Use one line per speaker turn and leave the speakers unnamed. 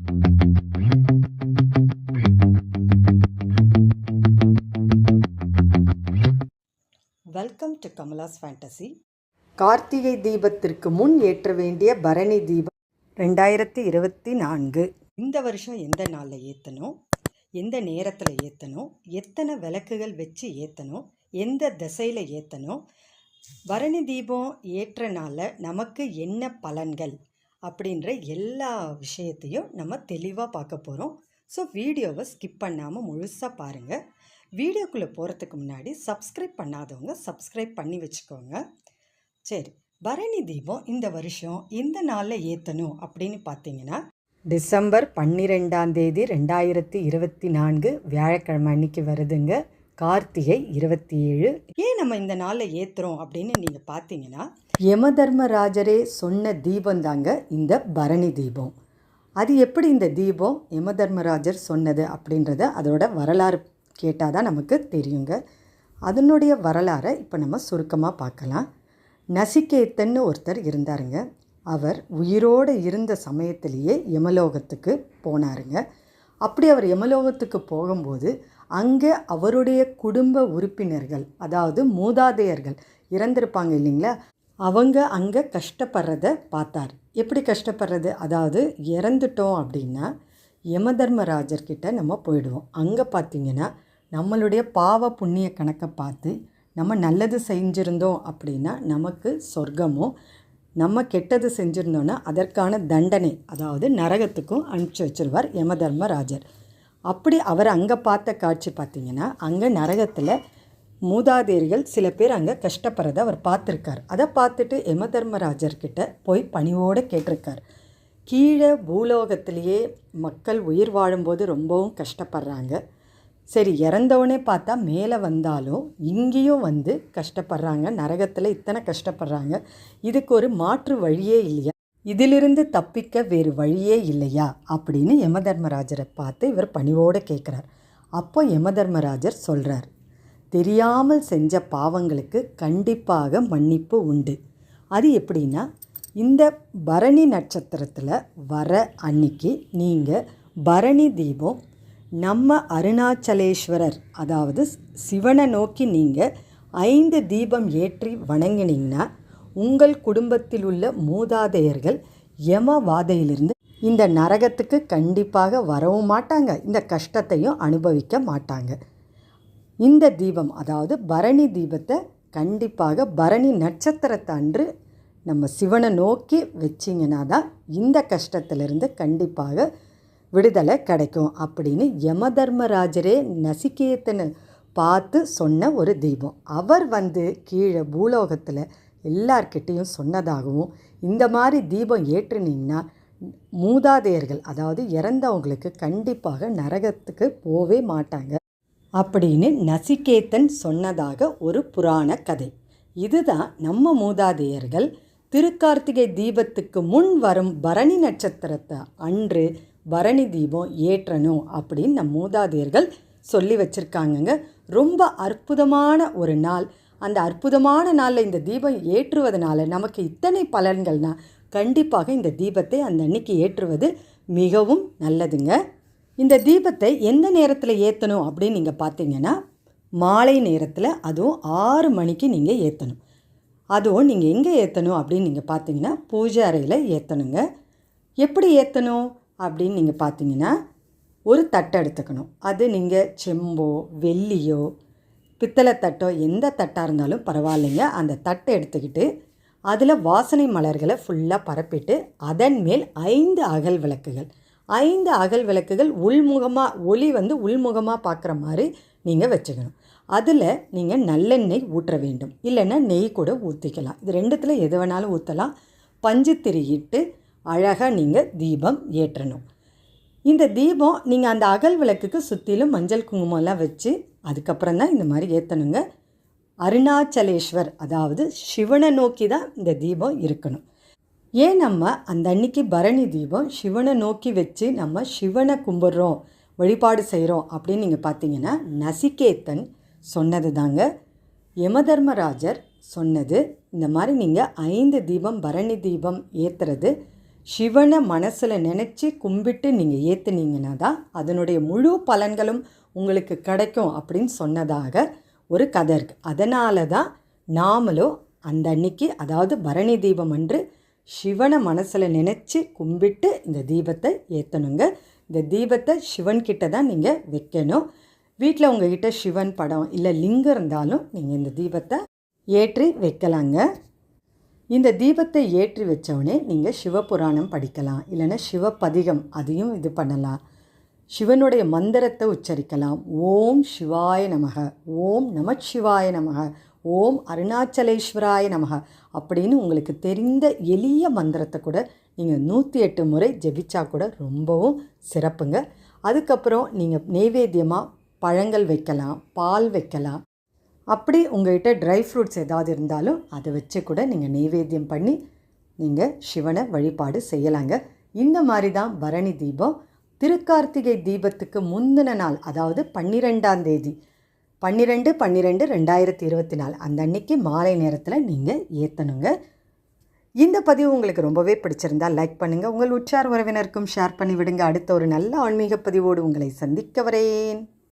Welcome to Kamala's fantasy Karthigai தீபத்திற்கு முன் ஏற்ற வேண்டிய பரணி தீபம் ரெண்டாயிரத்தி இருபத்தி நான்கு. இந்த வருஷம் எந்த நாளில் ஏற்றணும் எந்த நேரத்தில் ஏற்றணும் எத்தனை விளக்குகள் வச்சு ஏற்றணும் எந்த திசையில் ஏற்றணும் பரணி தீபம் ஏற்றனால நமக்கு என்ன பலன்கள்? அப்படின்ற எல்லா விஷயத்தையும் நம்ம தெளிவாக பார்க்க போகிறோம் ஸோ வீடியோவை ஸ்கிப் பண்ணாமல் முழுசாக பாருங்கள் வீடியோக்குள்ளே போகிறதுக்கு முன்னாடி சப்ஸ்கிரைப் பண்ணாதவங்க சப்ஸ்கிரைப் பண்ணி வச்சுக்கோங்க. சரி பரணி தீபம் இந்த வருஷம் எந்த நாளில் ஏற்றணும் அப்படின்னு பார்த்தீங்கன்னா டிசம்பர் பன்னிரெண்டாம் தேதி ரெண்டாயிரத்தி இருபத்தி நான்கு வியாழக்கிழமை அன்னைக்கு வருதுங்க. கார்த்திகை இருபத்தி ஏழு. ஏன் நம்ம இந்த நாளில் ஏற்றுறோம் அப்படின்னு நீங்கள் பார்த்தீங்கன்னா யமதர்மராஜரே சொன்ன தீபம் தாங்க இந்த பரணி தீபம். அது எப்படி இந்த தீபம் யமதர்மராஜர் சொன்னது அப்படின்றத அதோட வரலாறு கேட்டால் தான் நமக்கு தெரியுங்க. அதனுடைய வரலாறை இப்போ நம்ம சுருக்கமாக பார்க்கலாம். நசிகேத்தன்னு ஒருத்தர் இருந்தாருங்க. அவர் உயிரோடு இருந்த சமயத்திலேயே யமலோகத்துக்கு போனாருங்க. அப்படி அவர் யமலோகத்துக்கு போகும்போது அங்கே அவருடைய குடும்ப உறுப்பினர்கள் அதாவது மூதாதையர்கள் இறந்திருப்பாங்க இல்லைங்களா? அவங்க அங்கே கஷ்டப்படுறத பார்த்தார். எப்படி கஷ்டப்படுறது? அதாவது இறந்துட்டோம் அப்படின்னா யமதர்மராஜர்கிட்ட நம்ம போயிடுவோம். அங்கே பார்த்தீங்கன்னா நம்மளுடைய பாவ புண்ணிய கணக்கை பார்த்து நம்ம நல்லது செஞ்சுருந்தோம் அப்படின்னா நமக்கு சொர்க்கமும் நம்ம கெட்டது செஞ்சுருந்தோன்னா அதற்கான தண்டனை அதாவது நரகத்துக்கும் அனுப்பிச்சி வச்சிருவார் யமதர்மராஜர். அப்படி அவர் அங்கே பார்த்த காட்சி பார்த்திங்கன்னா அங்கே நரகத்தில் மூதாதையர்கள் சில பேர் அங்கே கஷ்டப்படுறத அவர் பார்த்துருக்கார். அதை பார்த்துட்டு யமதர்மராஜர்கிட்ட போய் பணிவோடு கேட்டிருக்கார். கீழே பூலோகத்திலேயே மக்கள் உயிர் வாழும்போது ரொம்பவும் கஷ்டப்படுறாங்க. சரி இறந்தவனே பார்த்தா மேலே வந்தாலும் இங்கேயும் வந்து கஷ்டப்படுறாங்க. நரகத்தில் இத்தனை கஷ்டப்படுறாங்க. இதுக்கு ஒரு மாற்று வழியே இல்லையா? இதிலிருந்து தப்பிக்க வேறு வழியே இல்லையா? அப்படின்னு யமதர்மராஜரை பார்த்து இவர் பணிவோடு கேட்குறார். அப்போ யமதர்மராஜர் சொல்கிறார் தெரியாமல் செஞ்ச பாவங்களுக்கு கண்டிப்பாக மன்னிப்பு உண்டு. அது எப்படின்னா இந்த பரணி நட்சத்திரத்தில் வர அன்னைக்கு நீங்கள் பரணி தீபம் நம்ம அருணாச்சலேஸ்வரர் அதாவது சிவனை நோக்கி நீங்கள் ஐந்து தீபம் ஏற்றி வணங்கினீங்கன்னா உங்கள் குடும்பத்தில் உள்ள மூதாதையர்கள் யமவாதையிலிருந்து இந்த நரகத்துக்கு கண்டிப்பாக வரவும் மாட்டாங்க. இந்த கஷ்டத்தையும் அனுபவிக்க மாட்டாங்க. இந்த தீபம் அதாவது பரணி தீபத்தை கண்டிப்பாக பரணி நட்சத்திரத்தை அன்று நம்ம சிவனை நோக்கி வச்சிங்கன்னா தான் இந்த கஷ்டத்திலிருந்து கண்டிப்பாக விடுதலை கிடைக்கும் அப்படின்னு யம தர்மராஜரே நசிகேத்தனை பார்த்து சொன்ன ஒரு தீபம். அவர் வந்து கீழே பூலோகத்தில் எல்லார்கிட்டேயும் சொன்னதாகவும் இந்த மாதிரி தீபம் ஏற்றுனீங்கன்னா மூதாதையர்கள் அதாவது இறந்தவங்களுக்கு கண்டிப்பாக நரகத்துக்கு போவே மாட்டாங்க. அப்படின்னு நசிகேத்தன் சொன்னதாக ஒரு புராண கதை. இதுதான் நம்ம மூதாதையர்கள் திருக்கார்த்திகை தீபத்துக்கு முன் வரும் பரணி நட்சத்திரத்தை அன்று பரணி தீபம் ஏற்றணும் அப்படின்னு நம் மூதாதையர்கள் சொல்லி வச்சுருக்காங்கங்க. ரொம்ப அற்புதமான ஒரு நாள். அந்த அற்புதமான நாளில் இந்த தீபம் ஏற்றுவதனால நமக்கு இத்தனை பலன்கள்னால் கண்டிப்பாக இந்த தீபத்தை அந்த அன்னைக்கு ஏற்றுவது மிகவும் நல்லதுங்க. இந்த தீபத்தை எந்த நேரத்தில் ஏற்றணும் அப்படின்னு நீங்கள் பார்த்தீங்கன்னா மாலை நேரத்தில் அதுவும் ஆறு மணிக்கு நீங்கள் ஏற்றணும் அதுவும் நீங்கள் எங்கே ஏற்றணும் அப்படின்னு நீங்கள் பார்த்தீங்கன்னா பூஜை அறையில் ஏற்றணுங்க எப்படி ஏற்றணும் அப்படின்னு நீங்கள் பார்த்தீங்கன்னா ஒரு தட்டை எடுத்துக்கணும். அது நீங்கள் செம்போ வெள்ளியோ பித்தளை தட்டோ எந்த தட்டாக இருந்தாலும் பரவாயில்லைங்க. அந்த தட்டை எடுத்துக்கிட்டு அதில் வாசனை மலர்களை ஃபுல்லாக பரப்பிட்டு அதன் மேல் ஐந்து அகல் விளக்குகள். ஐந்து அகல் விளக்குகள் உள்முகமாக ஒளி வந்து உள்முகமாக பார்க்குற மாதிரி நீங்கள் வச்சுக்கணும். அதில் நீங்கள் நல்லெண்ணெய் ஊற்ற வேண்டும். இல்லைன்னா நெய் கூட ஊற்றிக்கலாம் இது ரெண்டுத்தில் எது வேணாலும் ஊற்றலாம் பஞ்சு திரியிட்டு அழகாக நீங்கள் தீபம் ஏற்றணும். இந்த தீபம் நீங்கள் அந்த அகல் விளக்குக்கு சுற்றிலும் மஞ்சள் குங்குமம்லாம் வச்சு அதுக்கப்புறம் தான் இந்த மாதிரி ஏற்றணுங்க அருணாச்சலேஸ்வர் அதாவது சிவனை நோக்கி தான் இந்த தீபம் இருக்கணும். ஏன் நம்ம அந்த அன்னைக்கு பரணி தீபம் சிவனை நோக்கி வச்சு நம்ம சிவனை கும்பிட்றோம் வழிபாடு செய்கிறோம் அப்படின்னு நீங்கள் பார்த்தீங்கன்னா நசிகேத்தன் சொன்னது தாங்க யமதர்மராஜர் சொன்னது இந்த மாதிரி நீங்கள் ஐந்து தீபம் பரணி தீபம் ஏற்றுறது சிவனை மனசில் நினச்சி கும்பிட்டு நீங்கள் ஏற்றுனீங்கன்னா தான் அதனுடைய முழு பலன்களும் உங்களுக்கு கிடைக்கும் அப்படின்னு சொன்னதாக ஒரு கதை இருக்குது அதனால தான் நாமளும் அந்த அன்னைக்கு அதாவது பரணி தீபம் அன்று சிவனை மனசில் நினச்சி கும்பிட்டு இந்த தீபத்தை ஏற்றணுங்க இந்த தீபத்தை சிவன்கிட்ட தான் நீங்கள் வைக்கணும். வீட்டில் உங்ககிட்ட சிவன் படம் இல்லை லிங்கம் இருந்தாலும் நீங்கள் இந்த தீபத்தை ஏற்றி வைக்கலாங்க. இந்த தீபத்தை ஏற்றி வச்சவுடனே நீங்கள் சிவபுராணம் படிக்கலாம். இல்லைன்னா சிவபதிகம் அதையும் இது பண்ணலாம். சிவனுடைய மந்திரத்தை உச்சரிக்கலாம். ஓம் சிவாய நமக. ஓம் நமச்சிவாய நமக. ஓம் அருணாச்சலேஸ்வராய நமக அப்படின்னு உங்களுக்கு தெரிந்த எளிய மந்திரத்தை கூட நீங்கள் நூற்றி எட்டு முறை ஜெபிச்சா கூட ரொம்பவும் சிறப்புங்க. அதுக்கப்புறம் நீங்கள் நெய்வேத்தியமாக பழங்கள் வைக்கலாம் பால் வைக்கலாம். அப்படி உங்கள்கிட்ட ட்ரை ஃப்ரூட்ஸ் ஏதாவது இருந்தாலும் அதை வச்சு கூட நீங்கள் நெய்வேத்தியம் பண்ணி நீங்கள் சிவனை வழிபாடு செய்யலாங்க. இந்த மாதிரி தான் பரணி தீபம். திருக்கார்த்திகை தீபத்துக்கு முந்தின நாள் அதாவது பன்னிரெண்டாம் தேதி பன்னிரெண்டு பன்னிரெண்டு ரெண்டாயிரத்தி இருபத்தி நாலு. அந்த அன்னைக்கு மாலை நேரத்தில் நீங்கள் ஏற்றணுங்க இந்த பதிவு உங்களுக்கு ரொம்பவே பிடிச்சிருந்தா லைக் பண்ணுங்கள் உங்கள் உற்றார் உறவினருக்கும் ஷேர் பண்ணி விடுங்க அடுத்த ஒரு நல்ல ஆன்மீக பதிவோடு உங்களை சந்திக்க வரேன்.